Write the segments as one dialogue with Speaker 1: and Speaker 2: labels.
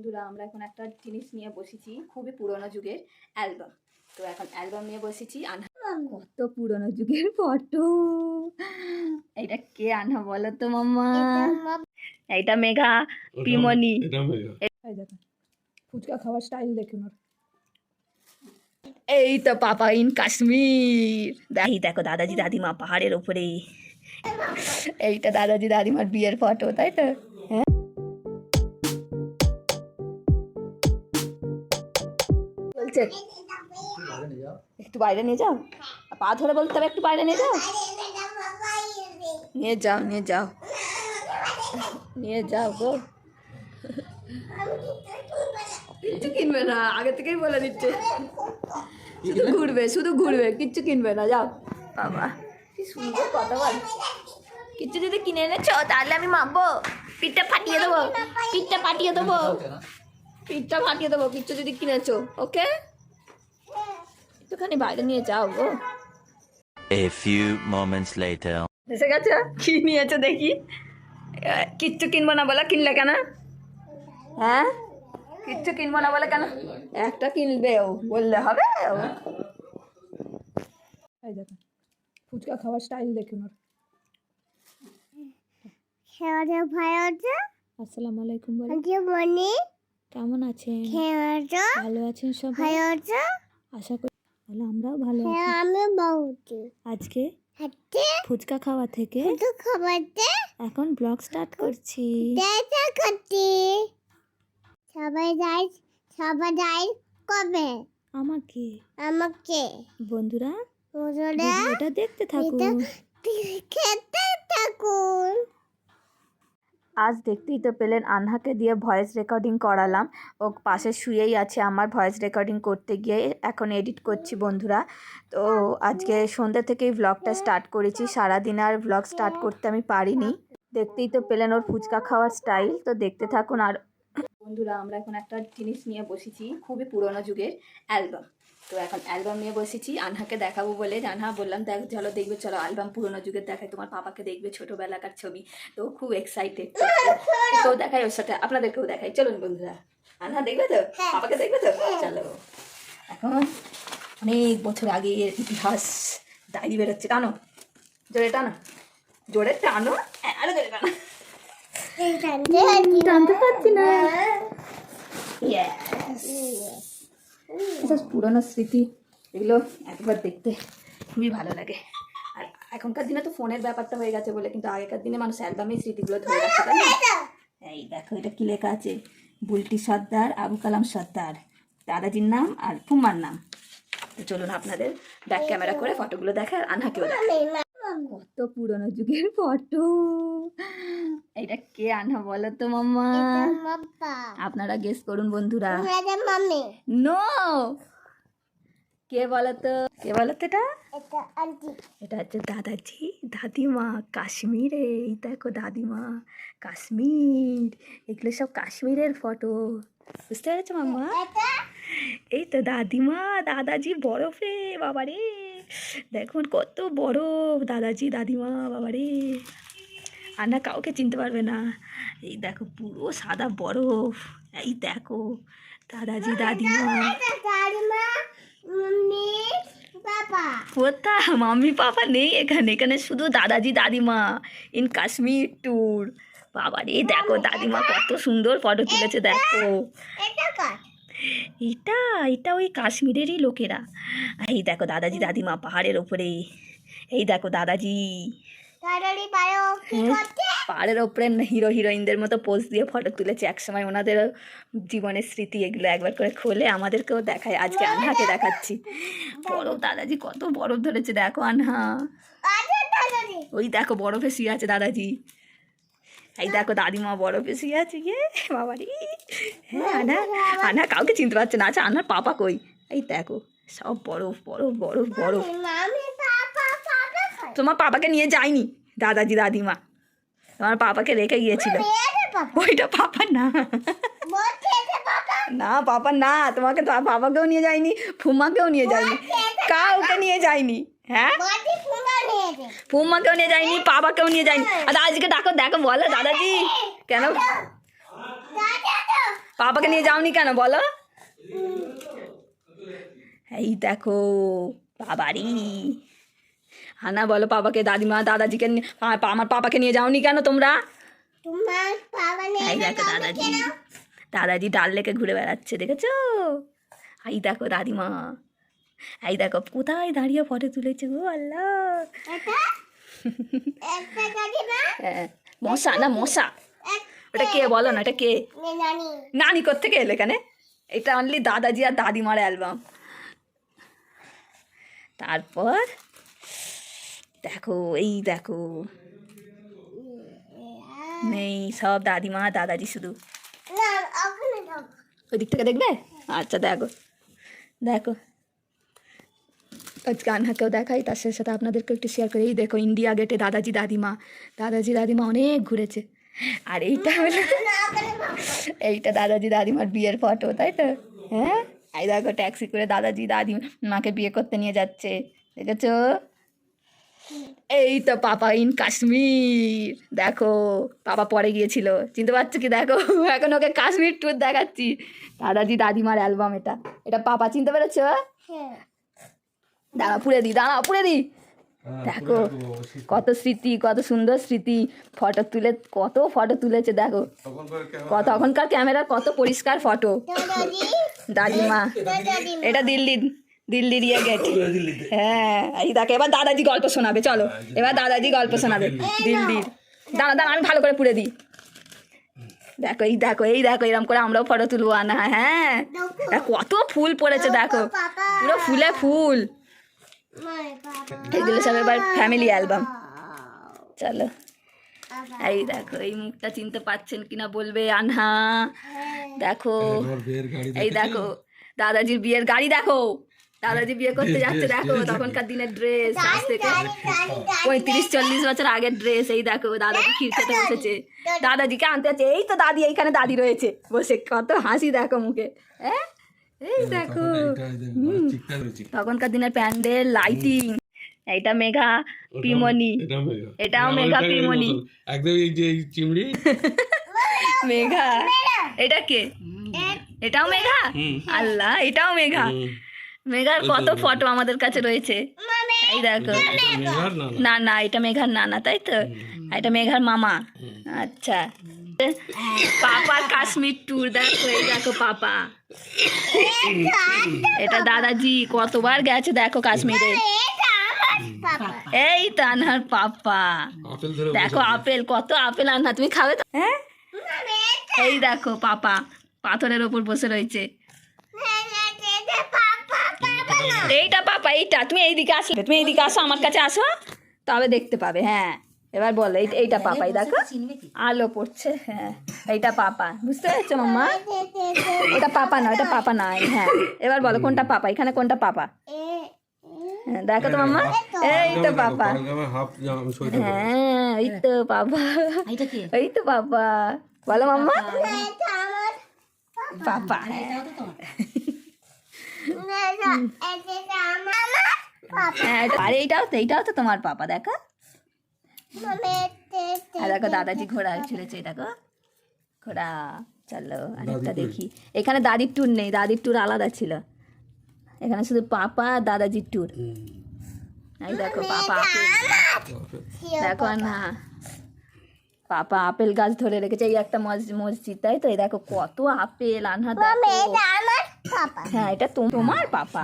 Speaker 1: বন্ধুরা আমরা এখন একটা জিনিস নিয়ে বসেছি খুবই পুরোনো যুগের অ্যালবাম। তো এখন অ্যালবাম নিয়ে বসেছি আনহা কত পুরোনো যুগের ফটো। এইটা কে আনহা বলো তো মাম্মা? এইটা মেঘা পিমনি
Speaker 2: এটা মেঘা।
Speaker 3: দেখেন ফুচকা খাওয়ার স্টাইল দেখুন
Speaker 1: এই তো পাপা ইন কাশ্মীর। দেখি দেখো দাদাজি দাদিমা পাহাড়ের ওপরে এইটা দাদাজি দাদিমার বিয়ের ফটো তাই তো? হ্যাঁ? বলছে একটু বাইরে নিয়ে যাও। পা ধরে বলতে হবে একটু বাইরে নিয়ে যাও। নিয়ে যাও নিয়ে যাও। নিয়ে যাও গো। কিচ্ছু কিনবে না, আগে থেকেই বলে দিচ্ছে। শুধু ঘুরবে শুধু ঘুরবে, কিচ্ছু কিনবে না, যাও। বাবা, কি সুন্দর কথা বল। কিচ্ছু যদি কিনে এনেছো, তাহলে আমি মাপবো। পিঠটা ফাটিয়ে দেবো। পিঠটা ফাটিয়ে দেবো। পিঠটা ফাটিয়ে দেবো, কিচ্ছু যদি কিনেছো ওকে একটুখানি বাইরে নিয়ে যাও গো।
Speaker 4: A few moments later.
Speaker 1: এসে গেছো? কি নিয়েছো দেখি? কিচ্ছু কিনবো না বলে কিনলে কেন? হ্যাঁ? কিচ্ছু কিনবো না বলে কেন? একটা কিনবে ও বললে হবে ও।
Speaker 3: এই দেখেন ফুচকা খাওয়ার স্টাইল দেখুন ওর
Speaker 5: খেয়াটা ভাইয়াটা
Speaker 3: আসসালামু আলাইকুম বলে।
Speaker 5: আজকে বনি
Speaker 3: কেমন আছেন? ভালো আছেন সবাই? আশা করি তাহলে আমরাও ভালো আছি।
Speaker 5: হ্যাঁ আমি বউটি
Speaker 3: আজকে ফুচকা খাওয়া থেকে এখন ব্লগ স্টার্ট করছি।
Speaker 5: সবাই যাই সবাই যাই কবে?
Speaker 3: আমাকে।
Speaker 5: আমাকে।
Speaker 3: বন্ধুরা
Speaker 5: ওরা
Speaker 3: ভিডিওটা দেখতে থাকুন।
Speaker 5: খেতে থাকুন।
Speaker 1: আজ দেখতেই তো পেলেন আনহাকে দিয়ে ভয়েস রেকর্ডিং করালাম। ও পাশে শুয়েই আছে আমার ভয়েস রেকর্ডিং করতে গিয়ে এখন এডিট করছি বন্ধুরা। তো আজকে সন্ধ্যা থেকেই ভ্লগটা স্টার্ট করেছি। সারাদিন আর ভ্লগ স্টার্ট করতে আমি পারিনি। দেখতেই তো পেলেন ওর ফুচকা খাওয়ার স্টাইল তো দেখতে থাকুন আর বন্ধুরা আমরা এখন একটা জিনিস নিয়ে বসেছি খুবই পুরোনো যুগের অ্যালবাম। তো এখন অ্যালবাম নিয়ে বসেছি আনহাকে দেখাবো বলে। আনহা বললাম দেখ চলো দেখবে চলো অ্যালবাম পুরোনো যুগের দেখায়। তোমার পাপাকে দেখবে ছোটোবেলাকার ছবি। তো খুব এক্সাইটেড তো দেখাই ওর সাথে আপনাদেরকেও দেখাই। চলুন বন্ধুরা আনহা দেখবে তো? পাপাকে দেখবে তো? চলো। এখন অনেক বছর আগের ইতিহাস ডায়েরি বেরোচ্ছে। টানো জোরে টানো। জোরে টানো আরও জোরে টানো। টানতে পারছি না। এসব পুরোনো স্মৃতি এগুলো একবার দেখতে খুবই ভালো লাগে। আর এখনকার দিনে তো ফোনের ব্যাপারটা হয়ে গেছে বলে কিন্তু আগেকার দিনে মানুষ অ্যালবামেই স্মৃতিগুলো ধরে রাখতে তাই না? এই দেখো এটা কি লেখা আছে? বুলটি সর্দার আবু কালাম সর্দার। দাদাজির নাম আর ফুম্মার নাম। তো চলুন আপনাদের ব্যাক ক্যামেরা করে ফটোগুলো দেখে আর আনহাকেও দেখায় কত পুরোনো যুগের ফটো। এটা কে আনহা বলো তো মাম্মা? আপনারা গেস করুন বন্ধুরা। নো কে বলো তো? কে বলো তো এটা?
Speaker 5: এটা
Speaker 1: হচ্ছে দাদাজি দাদিমা কাশ্মীরে। এই দেখো দাদিমা কাশ্মীর। এগুলো সব কাশ্মীরের ফটো। বুঝতে পেরেছ মাম্মা? এই তো দাদিমা দাদাজি বরফে বাবারে! দেখুন কত বরফ দাদাজি দাদিমা বাবারে। আর না কাউকে চিনতে পারবে না। এই দেখো পুরো সাদা বরফ। এই দেখো দাদাজি দাদিমা।
Speaker 5: এটা দাদিমা মাম্মি বাবা।
Speaker 1: কোথা? মাম্মি পাপা নেই এখানে। এখানে শুধু দাদাজি দাদিমা ইন কাশ্মীর ট্যুর বাবা রে দেখো দাদিমা কত সুন্দর ফটো তুলেছে দেখো।
Speaker 5: এটা
Speaker 1: এটা ওই কাশ্মীরেরই লোকেরা। এই দেখো দাদাজি দাদিমা পাহাড়ের ওপরে। এই দেখো দাদাজি। পাহাড়ের ওপরে হিরো হিরোইনদের মতো পোজ দিয়ে ফটো তুলেছে। একসময় ওনাদের জীবনের স্মৃতি এগুলো একবার করে খোলে আমাদেরকেও দেখায়। আজকে আনহাকে দেখাচ্ছি। বরফ দাদাজি কত বরফ ধরেছে দেখো আনহা। ওই দেখো বরফে শুয়ে আছে দাদাজি। এই দেখো দাদিমা বরফে শুয়ে আছে গিয়ে বাবারি। আনা আনা কাউকে চিনতে পারছে না। আচ্ছা আনার পাপা কই? এই দেখো সব বরফ বরফ বরফ বরফ। তোমার পাপাকে নিয়ে যায়নি দাদাজি দাদিমা। তোমার পাপাকে রেখে গিয়েছিল। ওইটা পাপা না। না পাপা না তোমাকে তো পাপাকেও নিয়ে যায়নি ফুমাকেও নিয়ে যায়নি কাউকে নিয়ে যায়নি হ্যাঁ? ফুম্মাকেও নিয়ে যায়নি পাপাকেও নিয়ে যায়নি। আর আজকে ডাকো দেখো বলো দাদাজি। কেন? পাপাকে নিয়ে যাওনি কেন বলো? এই দেখো বাবারি। হানা বলো পাপাকে দাদিমা দাদাজিকে আমার পাপাকে নিয়ে যাওনি কেন তোমরা? এই দেখো দাদাজি। দাদাজি ডাল লেকে ঘুরে বেড়াচ্ছে দেখেছ? এই দেখো দাদিমা। এই দেখো কোথায় দাঁড়িয়ে ফটো তুলেছে গো আল্লাহ?
Speaker 5: না
Speaker 1: হ্যাঁ, মশা না মশা? ওটা কে বলো না এটা কে?
Speaker 5: নানি।
Speaker 1: কোথেকে এলো এখানে? এটা অনলি দাদাজি আর দাদিমার অ্যালবাম তারপর? দেখো এই দেখো। নেই সব দাদিমা দাদাজি শুধু। ওই দিক থেকে। দেখবে? আচ্ছা দেখো। দেখো। আজকে আনহাকেও দেখাই তার সাথে সাথে আপনাদেরকে একটু শেয়ার করে। এই দেখো ইন্ডিয়া গেটে দাদাজি দাদিমা। দাদাজি দাদিমা অনেক ঘুরেছে। আর এইটা হলো এইটা দাদাজি দাদিমার বিয়ের ফটো তাই তো? হ্যাঁ? এই দেখো ট্যাক্সি করে দাদাজি দাদি মাকে বিয়ে করতে নিয়ে যাচ্ছে দেখেছ? এই তো পাপা ইন কাশ্মীর দেখো পাপা পরে গিয়েছিল চিনতে পারছ কি? দেখো এখন ওকে কাশ্মীর ট্যুর দেখাচ্ছি দাদাজি দাদিমার অ্যালবাম এটা এটা পাপা চিনতে পেরেছ?
Speaker 5: হ্যাঁ।
Speaker 1: দাঁড়া পুড়ে দিই দাঁড়া পুড়ে দিই দেখো কত স্মৃতি কত সুন্দর স্মৃতি ফটো তুলে কত ফটো তুলেছে দেখো। কত তখনকার ক্যামেরার কত পরিষ্কার ফটো।
Speaker 5: দাদাজি
Speaker 1: দাদিমা এটা দিল্লি দিল্লির ইয়ে গেট। হ্যাঁ এই দেখো এবার দাদাজি গল্প শোনাবে চলো। এবার দাদাজি গল্প শোনাবে। দিল্লির। দাঁড়া দাঁড়া আমি ভালো করে পুড়ে দিই। দেখো এই দেখো এই দেখো এরকম করে আমরাও ফটো তুলবো না হ্যাঁ। দেখ, কত ফুল পড়েছে দেখো পুরো ফুলে ফুল। এগুলো সব এবার ফ্যামিলি অ্যালবাম চলো। এই দেখো এই মুখটা চিনতে পারছেন কিনা বলবে আনহা। দেখো এই দেখো দাদাজির বিয়ের গাড়ি দেখো। দাদাজি বিয়ে করতে যাচ্ছে দেখো তখনকার দিনের ড্রেস আজ থেকে পঁয়ত্রিশ চল্লিশ বছর আগের ড্রেস এই দেখো দাদাজি ক্ষীর খেতে বসেছে। দাদাজিকে আনতে যাচ্ছে এই তো দাদি এইখানে দাদি রয়েছে। বসে কত হাসি দেখো মুখে হ্যাঁ? এই দেখো। তখনকার দিনের প্যান্ডেল লাইটিং এইটা মেঘা পিমনি। এটাও মেঘা পিমনি।
Speaker 2: একদম এই যে চিমড়ি
Speaker 1: মেঘা। এটা কে? এটাও মেঘা? আল্লাহ এটাও মেঘা। মেঘার কত ফটো আমাদের কাছে রয়েছে। এই দেখো।
Speaker 2: না না
Speaker 1: এটা মেঘার নানা তাই তো? এটা মেঘার মামা। আচ্ছা। পাপার কাশ্মীর ট্যুর দেখো এই দেখো পাপা। এটা দাদাজি কতবার গেছে দেখো কাশ্মীরে। এই তো আনহার পাপা দেখো আপেল কত আপেল আনহা তুমি খাবে তো? হ্যাঁ? এই দেখো পাপা পাথরের ওপর বসে রয়েছে। এইটা পাপা এইটা তুমি এইদিকে আসো তুমি এইদিকে আসো আমার কাছে আসো তবে দেখতে পাবে হ্যাঁ। এবার বলো এই- এইটা পাপাই দেখো। আলো পড়ছে হ্যাঁ এইটা পাপা বুঝতে পারছ মাম্মা? এটা পাপা না এটা পাপা নাই হ্যাঁ। এবার বলো কোনটা পাপা? এখানে কোনটা পাপা? হ্যাঁ, দেখো তো মাম্মা। এই তো। পাপা।
Speaker 2: হাফ জামা সইতে
Speaker 1: হ্যাঁ এই তো পাপা। এই তো পাপা। বলো মাম্মা। পাপা। হ্যাঁ। হ্যাঁ, আর এইটাও তো এইটাও তো তোমার পাপা দেখো। আর দেখো দাদাজি ঘোড়া ছেড়েছে দেখো। ঘোড়া চলো আরেকটা দেখি। এখানে দাদির ট্যুর নেই দাদির ট্যুর আলাদা ছিল। এখানে শুধু পাপা আর দাদাজির ট্যুর এই দেখো পাপা আপেল। দেখো না। পাপা। আপেল গাছ ধরে রেখেছে এই একটা মস- মসজিদ তাই তো? এই দেখো কত আপেল আনহা দেখো।
Speaker 5: এটা পাপা।
Speaker 1: হ্যাঁ এটা তোম- তোমার পাপা।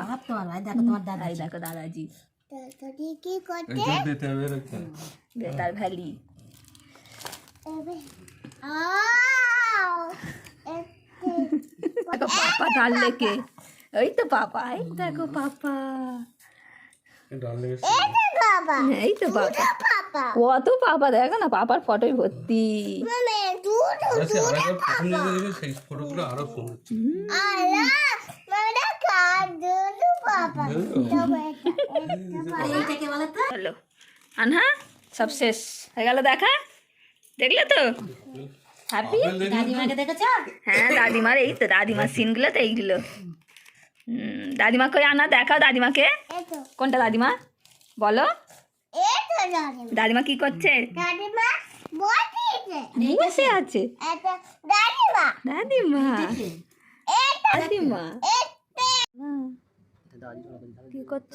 Speaker 1: এই দেখো দাদাজি। বেতার ভ্যালি দেখো পাপা ডাল লেকে ওই তো পাপা এই দেখো পাপা। এই তো পাপা। কত পাপা দেখো না পাপার ফটোই ভর্তি।
Speaker 5: মানে
Speaker 2: আছে আর
Speaker 1: আনহা সব শেষ। হয়ে গেল দেখা? দেখলে তো? হ্যাপি হ্যাঁ দাদিমার এই তো দাদিমার সিনগুলো তো এইগুলো। দাদিমা কই? আনা দেখাও দাদিমাকে। কোনটা দাদিমা? বলো।
Speaker 5: দাদিমা
Speaker 1: কি করছে?
Speaker 5: দাদিমা
Speaker 1: বসে আছে।
Speaker 5: দাদিমা।
Speaker 1: দাদিমা। দাদিমা। কি করছ।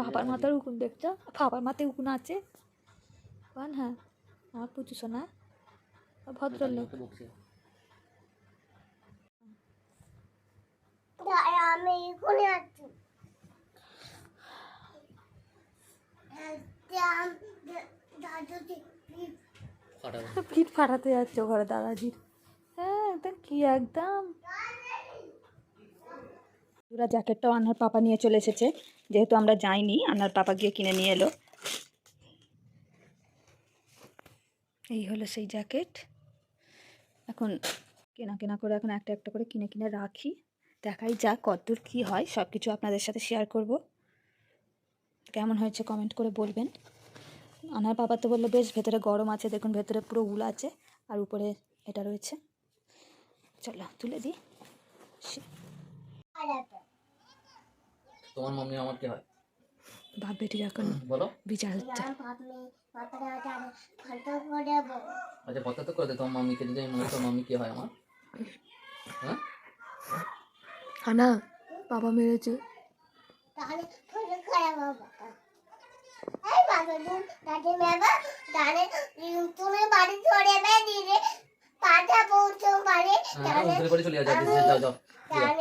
Speaker 1: বাবার মাথার উকুন দেখছ? বাবার মাথায় উকুন আছে? বান হ্যাঁ। আমার পুচু শোনা ভদ্রলোক।
Speaker 5: আমি এখানে আছি
Speaker 1: পিঠ ফাটাতে যাচ্ছে ঘরে দাদাজির। হ্যাঁ একদম কি একদম? পুরা জ্যাকেটটাও আনার পাপা নিয়ে চলে এসেছে। যেহেতু আমরা যাইনি আনার পাপা গিয়ে কিনে নিয়ে এলো। এই হলো সেই জ্যাকেট। এখন কেনা কেনা করে এখন একটা একটা করে কিনে কিনে রাখি। দেখাই যাক কতদূর কী হয় সব কিছু আপনাদের সাথে শেয়ার করব। কেমন হয়েছে কমেন্ট করে বলবেন। আনার বাবা তো বলল, বেশ, ভেতরে গরম আছে, দেখুন ভেতরে পুরো উল আছে, আর উপরে এটা রয়েছে। চলো তুলে দিই।
Speaker 3: তোমার মাম্মি আমার কি হয়?
Speaker 1: বাপ বেটির এখন
Speaker 3: বলো।
Speaker 1: বিচার হচ্ছে।
Speaker 3: আচ্ছা কথা তো করে দে তোমার মাম্মিকে যদি আমি মনে তোমার মাম্মি কি হয় আমার? হ্যাঁ?
Speaker 1: আনা বাবা মেরেছে।
Speaker 5: বাড়ি চলে
Speaker 3: যাও যাও। হ্যাঁ,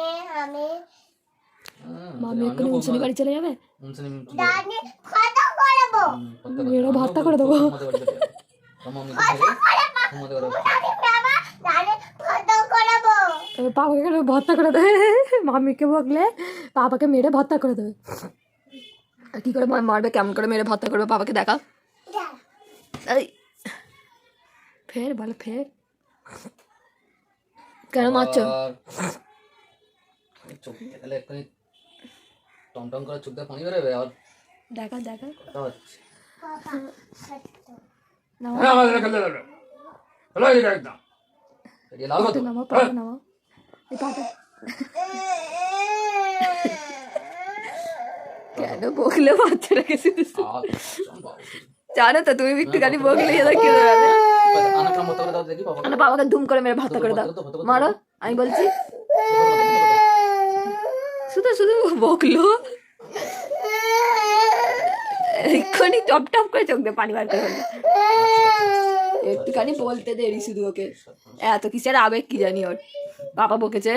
Speaker 1: মামি এক্ষুনি উনসুনি বাড়ি চলে যাবে।
Speaker 5: দাদি ফটো করে
Speaker 1: দেবো। কেন ভর্তা করে দেবে মামিকে বকলে বাবাকে মেরে ভর্তা করে দেবে কী করে মারবে কেমন করে মেরে ভর্তা করবে বাবাকে দেখা এই ফের বলো ফের কেন মারছো
Speaker 3: চোখ এক্ষুনি টমটম করে চোখ দিয়ে পানি বেরোবে আর
Speaker 1: দেখা দেখা।
Speaker 3: কথা হচ্ছে।
Speaker 1: পাটা কেন বকলে বাচ্চাটাকে জানো তো তুমি একটুখানি বকলে বাবাকে। দুম করে মেরে ভর্তা করে দাও। মারো আমি বলছি। বকলো। এক্ষুনি টপ টপ করে চোখ দিয়ে পানি বার করে। একটুখানি বলতে দেরি শুধু ওকে। এত কিসের আবেগ কি জানি ওর। বাবা বকেছে।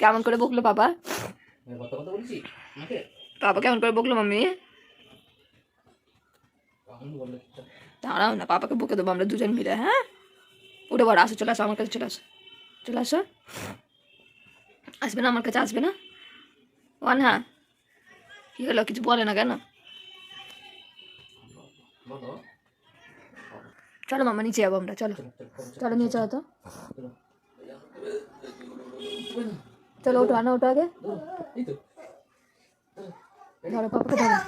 Speaker 1: কেমন করে বকলো বাবা? বাবা কেমন করে বকলো মাম্মি? দাঁড়াও না পাপাকে বকে দেবো আমরা দুজন মিলে হ্যাঁ? উঠে বড় আসো, চলে আসো, আমার কাছে চলে আসো। চলে আসো। আসবে না, আমার কাছে আসবে না? ওয়ান হ্যাঁ। কী হলো? কিছু বলে না কেন? চলো মামা, নিচে যাব আমরা, চলো। চলো, নিয়ে চলো তো। চলো, ওঠো, আনো, ওঠো আগে। ধরো পাপাকে ধরো।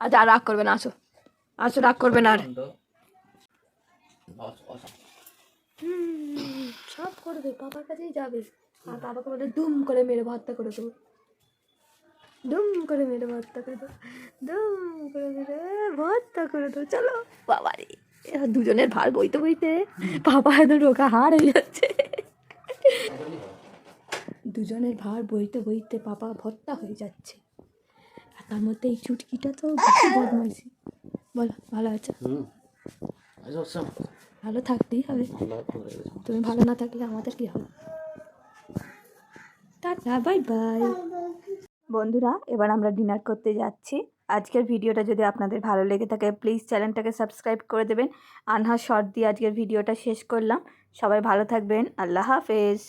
Speaker 1: আচ্ছা রাগ করবে না, আসো। আসো, রাগ করবে না আর
Speaker 3: তো বস বস
Speaker 1: হুম, সব করবে পাপার কাছেই যাবে। আর বাবাকে বলে দুম করে মেরে ভর্তা করে দেবো। দুম করে মেরে ভর্তা করে দেবো। দুম করে মেরে ভর্তা করে দেবো। চলো, বাবা রে দুজনের ভার বইতে বইতে পাপা এত রোগা হার হয়ে যাচ্ছে। দুজনের ভার বইতে বইতে পাপা ভর্তা হয়ে যাচ্ছে। আর তার মধ্যে এই চুটকিটা তো বেশি বদমাইশি। বলো, ভালো আছে? ভালো থাকতেই হবে। তুমি ভালো না থাকলে আমাদের কি হবে? টাটা বাই বাই বন্ধুরা, এবার আমরা ডিনার করতে যাচ্ছি। আজকের ভিডিওটা যদি আপনাদের ভালো লেগে থাকে প্লিজ চ্যানেলটাকে সাবস্ক্রাইব করে দেবেন। আনহা শর্ট দিয়ে আজকের ভিডিওটা শেষ করলাম। সবাই ভালো থাকবেন। আল্লাহ হাফেজ।